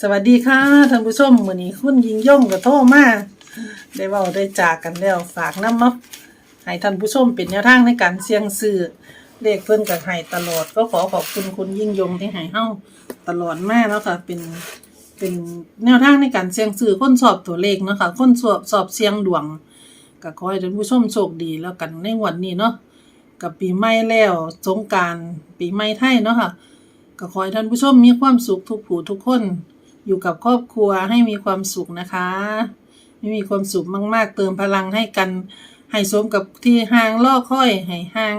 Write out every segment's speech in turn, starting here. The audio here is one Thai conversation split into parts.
สวัสดีค่ะท่านผู้ชมมื้อนี้คุณยิงย่งก็โทรมาได้เว้าได้จากกันแล้วฝากน้ำมาให้ท่านผู้ชมเป็นแนวทางในการเสี่ยงซื้อเลขเพิ่นก็ให้ตลอด ก็ขอขอบคุณคุณยิ่งยงที่ให้เฮาตลอดมาแล้วค่ะ เป็นเป็นแนวทางในการเสี่ยงซื้อคนสอบตัวเลขเนาะคะคนสอบสอบเสี่ยงดวงก็ขอให้ท่านผู้ชมโชคดีแล้วกันในวดนี้เนาะกับปีใหม่แล้วสงกานต์ปีใหม่ไทยเนาะค่ะก็ขอให้ท่านผู้ชมมีความสุขทุกผู้ทุกคน อยู่กับครอบครัวให้มีความสุขนะคะให้มีความสุขมาก ๆ เติมพลังให้กัน ให้สมกับที่ห่างล่อค่อย ให้ห่าง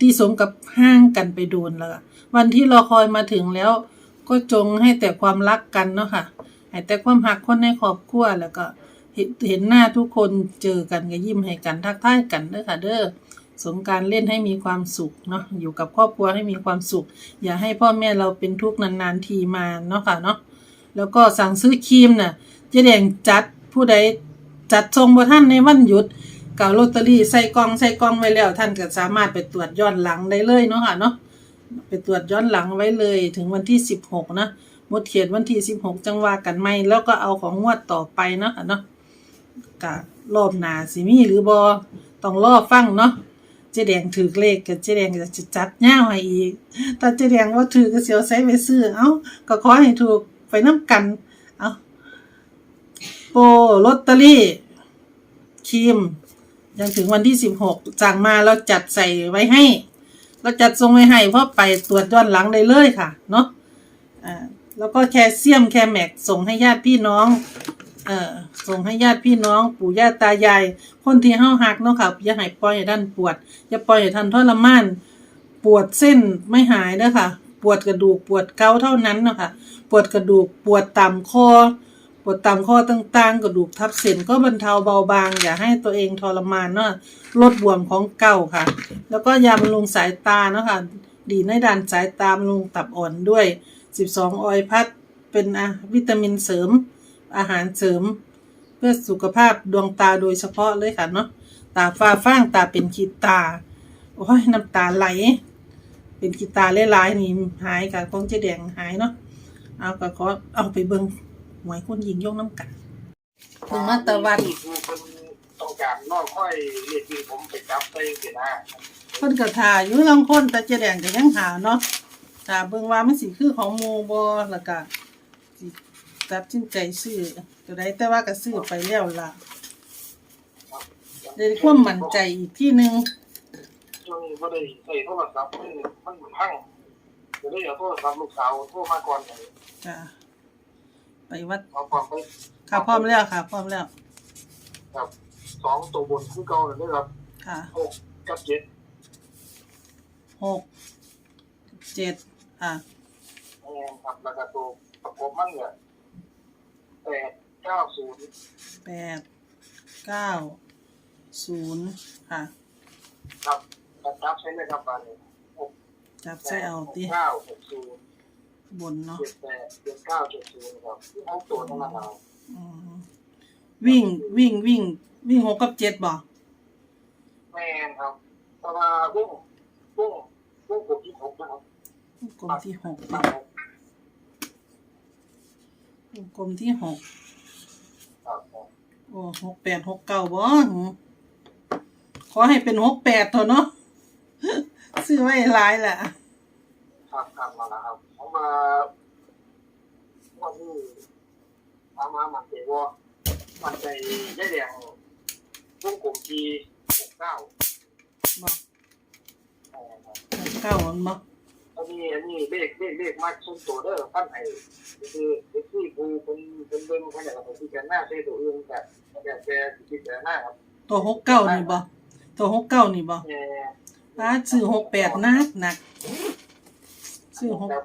ที่สมกับห่างกันไปโดนแล้วอะวันที่รอคอยมาถึงแล้ว ก็จงให้แต่ความรักกันเนาะค่ะให้แต่ความหักคนในครอบครัวแล้วก็เห็นหน้าทุกคนเจอกันก็ยิ้มให้กันทักทายกันเด้อค่ะเด้อสงการเล่นให้มีความสุขเนาะอยู่กับครอบครัวให้มีความสุข อย่าให้พ่อแม่เราเป็นทุกข์นานๆทีมาเนาะค่ะเนาะ แล้วก็สั่งซื้อครีมน่ะเจ๊แดงจัดผู้ใดจัดทรงบ่ท่านในวันหยุดเก่าลอตเตอรี่ใส่กล่องใส่กล่องไว้แล้ว ท่านก็สามารถไปตรวจย้อนหลังได้เลยเนาะค่ะเนาะไปตรวจย้อนหลังไว้เลยถึงวันที่สิบหกนะมดเขียนวันที่สิบหกจังว่ากันไหมแล้วก็เอาของงวดต่อไปเนาะค่ะเนาะกะรอบหนาสิมีหรือบอต้องรอฟังเนาะเจ๊แดงถือเลขกับเจ๊แดงจะจัดย่าวให้อีกถ้าเจ๊แดงว่าถือก็เสียวใส่ไปซื้อเอ้าก็ขอให้ถูก ไปน้ำกัน เอาโปรลอตเตอรี่ครีมยังถึงวันที่สิบหกสั่งมาเราจัดใส่ไว้ให้ เราจัดทรงไว้ให้เพราะไปตรวจย้อนหลังได้เลยค่ะ เนาะอ่าแล้วก็แคลเซียมแคลแมกส่งให้ญาติพี่น้อง เอ่อส่งให้ญาติพี่น้อง ปู่ย่าตายาย คนที่เฮาหักเนาะค่ะอย่าให้ปล่อยให้ท่านปวด อย่าปล่อยให้ท่านทรมาน ปวดเส้นไม่หายเด้อค่ะ ปวดกระดูกปวดเกาเท่านั้นเนาะค่ะปวดกระดูกปวดต่ำคอปวดต่ำคอต่างๆ กระดูกทับเส้นก็บรรเทาเบาบาง อย่าให้ตัวเองทรมานเนาะลดบวมของเก่าค่ะ แล้วก็ยาบำรุงสายตาเนาะค่ะดีในด้านสายตาบำรุงตับอ่อนด้วย 12 ออยพัดเป็นวิตามินเสริม อาหารเสริม เพื่อสุขภาพดวงตาโดยเฉพาะเลยค่ะเนาะตาฟ้าฟางตาเป็นขีดตา โอ้ยน้ำตาไหล เป็นขีดตาหลายๆนี่หายกับของเจ๊แดงหายเนาะเอาก็ขอเอาไปเบิ่งหวยคุณยิงยงน้ำกันเบิ่งมาตะวัน คือคนต้องการนอกค่อยเรียกที่ผมไปจับไปเสียนะเพิ่นก็ถ่าอยู่ลางคนแต่เจ๊แดงก็ยังหาเนาะถ้าเบิ่งว่ามันสิคือของหมู่บ่แล้วก็สิตัดสินใจซื้อก็ได้แต่ว่าก็ซื้อไปแล้วล่ะได้ความมั่นใจอีกที่หนึง ช่วงนี้ก็ได้ใส่โทรศัพท์มันมันพังจะได้เอาโทรศัพท์ลูกสาวโทรมาก่อนเลยจ้ะไปวัดเอาความไปค่ะพร้อมแล้วค่ะ พร้อมแล้วกับสองตัวบนคือเก่าเลยนะครับค่ะหกกับเจ็ดหกเจ็ดค่ะเองครับแล้วก็ตัวประกบมันเนี่ยแปดเก้าศูนย์แปดเก้าศูนย์ค่ะครับ จับจับใช้เลยครับบาเลยหกจับใส่เอาติเก้าหกศูนย์บนเนาะเจ็ดแปดเจ็ดเก้าเจ็ดศูนย์ครับที่หกตัวนั่นนะเราอืมวิ่งวิ่งวิ่ง วิ่งหกกับเจ็ดบ่แม่นครับแต่ว่าวุ้งวุ้งวุ้งผมที่หกนะครับกลมที่หกครัติบกลมที่หกครับโอ้หกแปดหกเก้าบ่หนูขอให้เป็นหกแปดเถอะเนาะ ซื้อไว้หลายแหละครับครับมาแล้วครับผมมาวันนี้ทำมาหมันเจว่ามันใจได้แดงวุ้งกลมที่หกเก้าบ่หกเก้ามันบ่อันนี้อันนี้เลขเลขเลขมากส้นตัวเด้อปั้นไห้คือเด็กที่กูเป็นเป็นเบิ้งขนาดของที่กันหน้าใช้ตัวอื่นแต่แต่แต่ที่แต่หน้าครับตัวหกเก้านี่บ่ตัวหกเก้านี่บ่แง่ ป้าซื้อหกแปดนักหนักซื้อหกครับ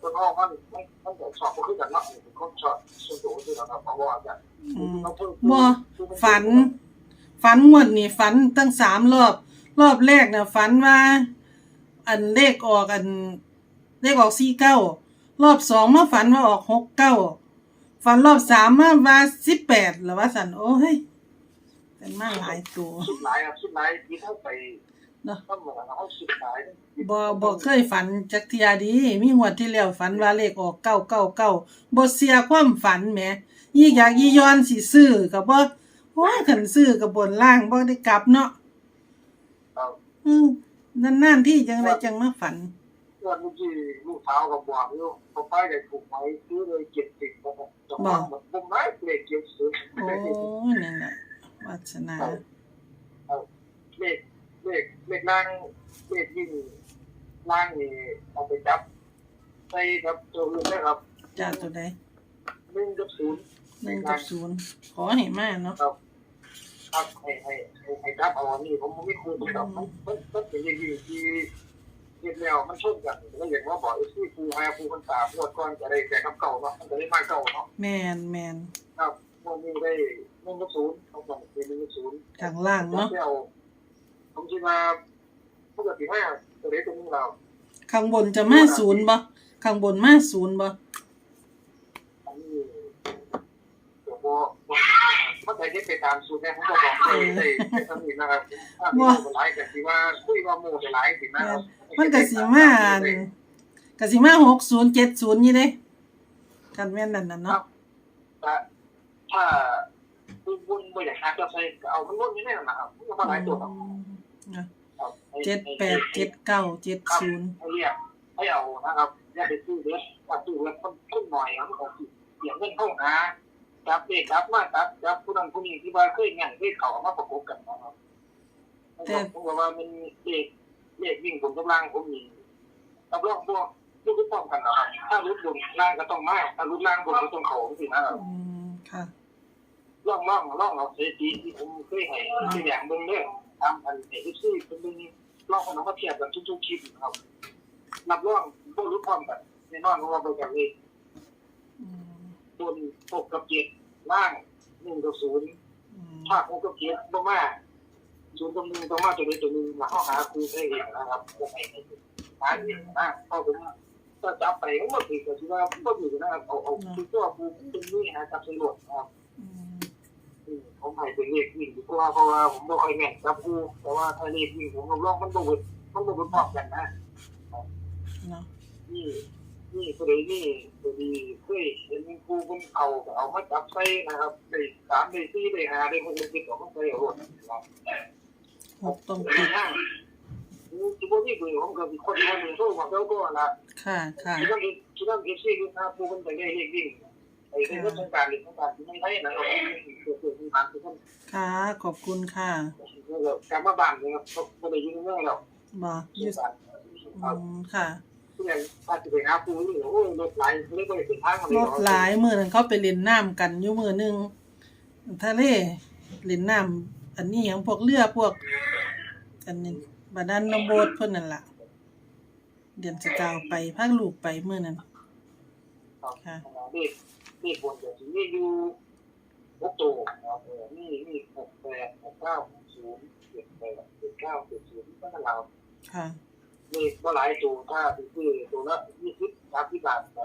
ต้นอ้อมันมันมันจะชอบก็คือกันเนาะเขาชอบส่วนตัวคือเราเพราะว่าจะอืมบ่ฝัน ฝันงวดนี่ฝันตั้งสามรอบ รอบแรกน่ะฝันว่า อันเลขออกอันเลขออกสี่เก้ารอบสองมาฝันว่าออกหกเก้าฝันรอบสามมาว่าสิบแปดหรือว่าสันโอ้ยเป็นมาหลายตัวสุดหลายครับสุดหลายที่เข้าไป เนาะก็เหมือนเขาสุดท้ายบ่บ่เคยฝันจักเทียดี มีงวดที่แล้วฝันว่าเลขออก999บ่เสียความฝันแหมยี่อยากยี่ย้อนสิซื้อก็บ่โอ้ยคันซื้อก็บนล่างบ่ได้กลับเนาะครับอืมนานๆที่จังไดจังมาฝันวันที่ลูกสาวก็บอกอยู่เขาไปได้ถูกไหมซื้อเลยเจ็ดสิบนะครับจังหวะแบบบุ้มไม้เลขเจ็ดสิบโอ้นั่นน่ะวาสนาเลข เลขเลขล่างเลขยิ่งล่างนี่เอาไปจับใส่กับตัวอื่นนะครับจ้าตัวใดหนึ่งกับศูนย์1กับ0ขอให้มาเนาะครับให้ให้ให้ให้จับเอาอันนี้ผมไม่คุยกับมันมันมันเป็นอย่างที่ที่เรียนแล้วมันชนกันแล้วอย่างว่าบอกไอ้ที่ครูให้ครูคนตาพวดก่อนจะได้แต่กับเก่าเนาะมันจะได้มาเก่าเนาะแม่นแม่นครับวันนี้ได้หนึ่งกับศูนย์เขาบอกเป็นหนึ่งกับศูนย์ข้างล่างเนาะเนาะ ผมคิดว่าปกติห้าตัวเล็กตัวนึงเราข้างบนจะมาศูนย์บ่ข้างบนมาศูนย์บ่อันนี้เดี๋ยวพอมันใช้ไปตามสูตรแม่ผมก็บอกได้ได้ได้ทำนี่นะครับถ้ามีหลายแต่ที่ว่าคุยว่าโมจะหลายสินะครับมันก็สิมาอันก็สิมา60 70นี่เด้กันแม่นนั่นน่ะเนาะแต่ถ้าคุณบุญไม่อยากหาจะใส่เอามันวนนี่แน่นะครับมันก็มาหลายตัวครับ เจ็ดแปดเจ็ดเก้าเจ็ดศูนย์ให้เรียกให้เอานะครับอย่าไปซื้อเยอะว่าซื้อแล้วต้นต้นหน่อยมันก็เสียเงินเข้าหาจับเด็กจับมาจับจับผู้นั้นผู้นี้ที่ว่าเคยงานเคยเขามาประกบกันนะครับผมบอกว่ามันเด็กเด็กวิ่งบนกำลังผมมีรับรองพวกลูกต้องกันนะครับถ้ารุดบนล่างก็ต้องมาถ้ารุดล่างบนก็ต้องเขาสินะครับอืมค่ะล่องล่องล่องเอาเสียทีที่ผมเคยให้ตัวอย่างเบิ่งเด้อ ตามอันเอฟซีเป็นเบิ่งล่องของน้องมาเทียบกันทุกๆคลิปครับนับล่องพวกรู้พร้อมกันแน่นอนเพราะว่าเบิ่งกันเลยอืมบนหกกับเจ็ดล่างหนึ่งกับศูนย์อืมถ้าหกกับเจ็ดบ่มาศูนย์กับหนึ่งต้องมาตัวใดตัวหนึ่งแล้วเขาหาครูได้เองนะครับบ่ให้ให้หาเองนะเพราะผมถ้าจับไปก็บ่ถือก็สิว่าบ่ถือนะครับเอาเอาคือตัวครูเป็นนี่หาจับใส่รถนะครับอืมอืม ผมให้เป็นเลขวิ่งดีกว่าเพราะว่าผมไม่ค่อยแม่นจับคู่แต่ว่าถ้าเลขวิ่งผมกับลองมันบ่เบิดมันบ่เบิดพร้อมกันนะเนาะนี่นี่ตัวนี้นี่ตัวดีเคยเห็นครูเพิ่นเอาเอามาจับใส่นะครับได้สามได้สี่ได้ห้าได้หกได้เจ็ดเอามาใส่เอารถนะครับหกต้องแต่ติดห้าจิบ่มีเบอร์ผมก็มีคนที่ว่ามีโทรมาแล้วก็ล่ะค่ะค่ะที่นั่นที่นั่นเอฟซีคือหาครูเพิ่นไปได้เลขวิ่ง ไอ้เรื่องสงการนี่สงการที่ไม่ได้นะครับเกิดขึ้นมาทุกคนค่ะขอบคุณค่ะกลับมาบ้านเลยครับไม่ได้ยินเรื่องแล้วบ่อยืยู่ดสันอืมค่ะที่ไหนถ้าจะไปหาปูนี่โอ้ยรถไหลไม่ได้เป็นทางมาเลยรถหลายมื้อนั้นเขาไปเล่นน้ำกันอยู่มื้อหนึงทะเลเล่นน้ำอันนี้หยังพวกเรือพวก อันนี้บาดานนโบดเพิ่นนั่นล่ะ เดือนสิกาวไปพาลูกไปมื้อนั้นนี่ นี่บนจะมีอยู่หกตัวนี่นี่หกแปดหกเก้าศูนย์เจ็ดแปดเจ็ดเก้าเจ็ดศูนย์ก็ตลาดค่ะ นี่ก็หลายตัวถ้าคือตัวละยี่สิบสามสิบบาทแต่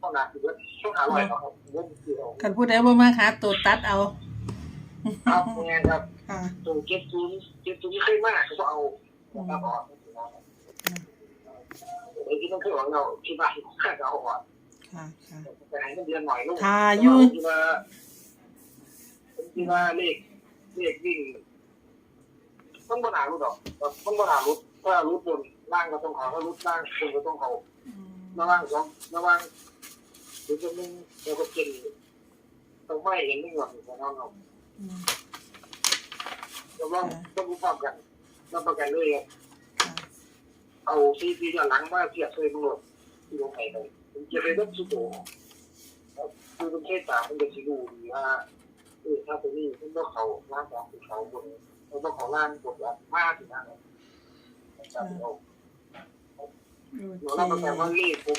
ต้องหนักคือต้องหาร้อยครับเงินคือเอาคันผู้ใดบ่มาหาตัวตัดเอา ครับไงครับค่ะ ตัวเจ็ดศูนย์เจ็ดศูนย์ไม่ค่อยมากก็เอาครับอ่อนไอ้ที่ต้องเคยหวังเราคิดว่าแค่จะเอาอ่อน ค่ะค่ะแต่ให้มันเดือนหน่อยลูกทาอยู่ที่ว่าที่ว่าเลขเลขวิ่งต้องบนหารุดดอกต้องบนหารุดถ้ารุดบนล่างก็ต้องเขาถ้ารุดล่างบนก็ต้องเขาอืมระว่างสองระว่างถึงจะมึงเราก็เก่งต้องไม่เห็นมึงหรอกแต่น้องเราอืมเราต้องต้องรู้ความกันรับประกันเลยค่ะเอาซีพีย้อนหลังมาเทียบเลยมึงหมดที่ลงไปเลยผม จะไปรับสุดโต่งคือเป็นแค่สามมันจะชิดูดีว่าเออถ้าตัวนี้มันต้องเขาล่างสองเขาบนมันต้องเขาล่างบนแบบมากถึงนั้นจะเอาโอหนูรับประกันว่าเคนี่ผม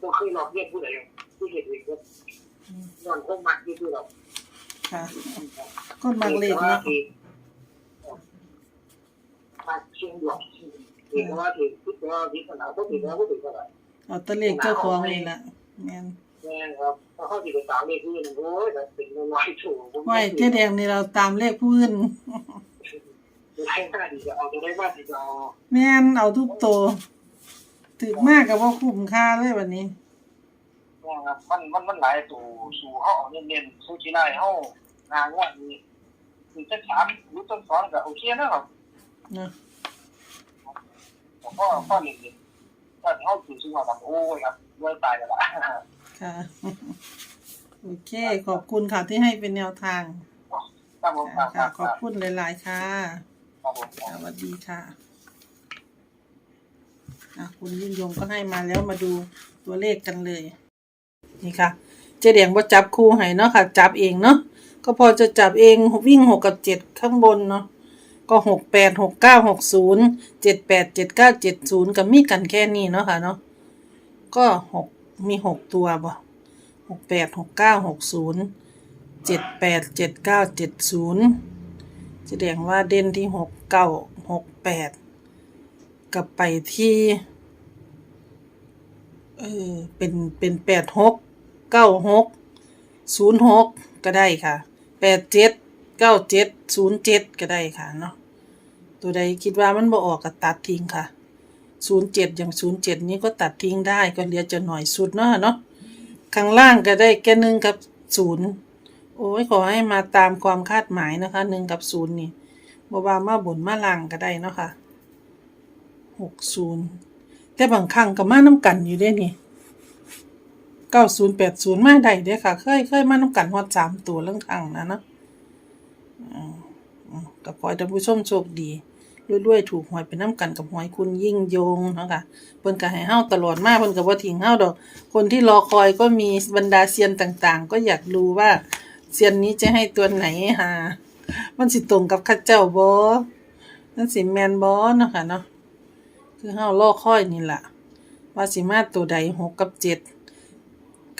ก็เคยหลอกเรียกผู้ใดผู้เห็นเองก็อืมนอนคงมักที่คือเราค่ะคนมักเล่นเนาะมักเชียงหยอกถือว่าถือคิดว่าพิจารณาก็ถือว่าก็ถือว่าอะไร เอาแตะเลขเจ้าของนี่ล่ะแม่นแม่ครับถ้าเขาติดตามเลขอื่นโอ้ยแต่เป็นน้อยถูกไว้เจ๊แดงนี่เราตามเลขผู้อื่นจะได้หน้าดีจะเอาจะได้ว่าดีจะเอาแม่นเอาทุกตัวถึกมากกับว่าคุ้มค่าเลยวันนี้เนี่ยครับมันมันมันหลายตัวสู่เขาเอาเน้นๆสู้ที่ได้เขางานว่ามีมีเส้นสามหรือต้นสองก็โอเคนะครับเนาะผมก็ข้อเน้นๆ ถ้าเขาถือซึ่งว่าแบบโอ้ยครับเลื่อยตายกันละค่ะ โอเค ขอบคุณค่ะที่ให้เป็นแนวทางครับผมครัค่ะบขอบคุณหลาย ๆ ค่ะครับผมสวัสดีค่ะอะ คุณยิ่งยงก็ให้มาแล้วมาดูตัวเลขกันเลย นี่ค่ะ เจเดียงว่าจับคู่ให้เนาะค่ะ จับเองเนาะก็พอจะจับเองวิ่งหกกับเจ็ดข้างบนเนาะ ก็หกแปดหกเก้าหกศูนย์เจ็ดแปดเจ็ดเก้าเจ็ดศูนย์กับมีกันแค่นี้เนาะค่ะเนาะก็หกมีหกตัวบ่หกแปดหกเก้าหกศูนย์เจ็ดแปดเจ็ดเก้าเจ็ดศูนย์แสดงว่าเด่นที่หกเก้าหกแปดกลับไปที่เออเป็นเป็นแปดหกเก้าหกศูนย์หกก็ได้ค่ะแปดเจ็ด เก้าเจ็ดศูนย์เจ็ดก็ได้ค่ะเนาะตัวใดคิดว่ามันบ่ออกก็ตัดทิ้งค่ะศูนย์เจ็ดอย่างศูนย์เจ็ดนี้ก็ตัดทิ้งได้ก็เหลือจะหน่อยสุดเนาะเนาะข้างล่างก็ได้แค่หนึ่งกับศูนย์โอ้ยขอให้มาตามความคาดหมายนะคะหนึ่งกับศูนย์นี่บ่ว่ามาบนมาล่างก็ได้เนาะค่ะหกศูนย์แต่บางครั้งก็มาน้ำกันอยู่เด้นี่เก้าศูนย์แปดศูนย์มาได้เด้ค่ะ เคยเคยมาน้ำกันฮอดสามตัวเรื่องทางนะเนาะ อืมอืมก็ขอให้ท่านผู้ชมโชคดีรวยๆถูกหวยเป็นน้ำกันกับหวยคุณยิ่งยงเนาะค่ะเพิ่นก็ให้เฮาตลอดมาเพิ่นก็บ่ทิ้งเฮาดอก คนที่รอคอยก็มีบรรดาเซียนต่างๆ ก็อยากรู้ว่าเซียนนี้จะให้ตัวไหนหามันสิตรงกับข้าเจ้าบ่มันสิแมนบ่เนาะค่ะเนาะคือเฮารอคอยนี่ล่ะ ว่าสิมาตัวใดหกกับเจ็ด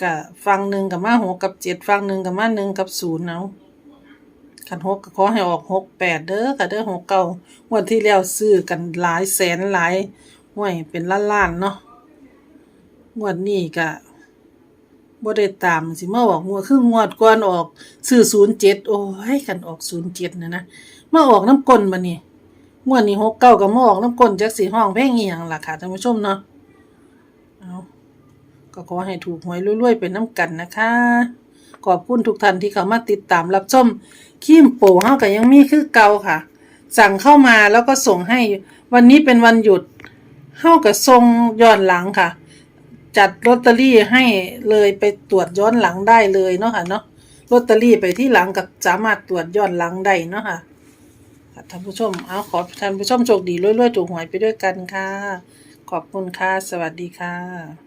กะฟังหนึ่งกับมาหกกับเจ็ดฟังหนึ่งกับมาหนึ่งกับศูนย์เอา คันหกก็ขอให้ออกหกแปดเด้อค่ะเด้อหกเก้างวันที่แล้วซื้อกันหลายแสนหลายห้วยเป็นล้านล้านๆเนาะงวดนี้กะบ่ได้ตามสิมาออกงวดคืองวดก่อนออกซื้อศูนย์เจ็ดโอ้ยกันออกศูนย์เจ็ดนะนะมาออกน้ำกลมานี่งวดนี้หกเก้ากับมออกน้ำก้นจากสีห้องเพลงอียงล่ะค่ะท่านผู้ชมเนาะเอาก็ขอให้ถูกหวยรวยๆเป็นน้ำกันนะคะ ขอบคุณทุกท่านที่เข้ามาติดตามรับชมขีมโปเฮาก็ยังมีคือเก่าค่ะ สั่งเข้ามาแล้วก็ส่งให้วันนี้เป็นวันหยุดเฮาก็ส่งย้อนหลังค่ะ จัดลอตเตอรี่ให้เลยไปตรวจย้อนหลังได้เลยเนาะค่ะเนาะลอตเตอรี่ไปที่หลังก็สามารถตรวจย้อนหลังได้เนาะค่ะค่ะท่านผู้ชม เอาขอท่านผู้ชมโชคดีรวยๆถูกหวยไปด้วยกันค่ะ ขอบคุณค่ะ สวัสดีค่ะ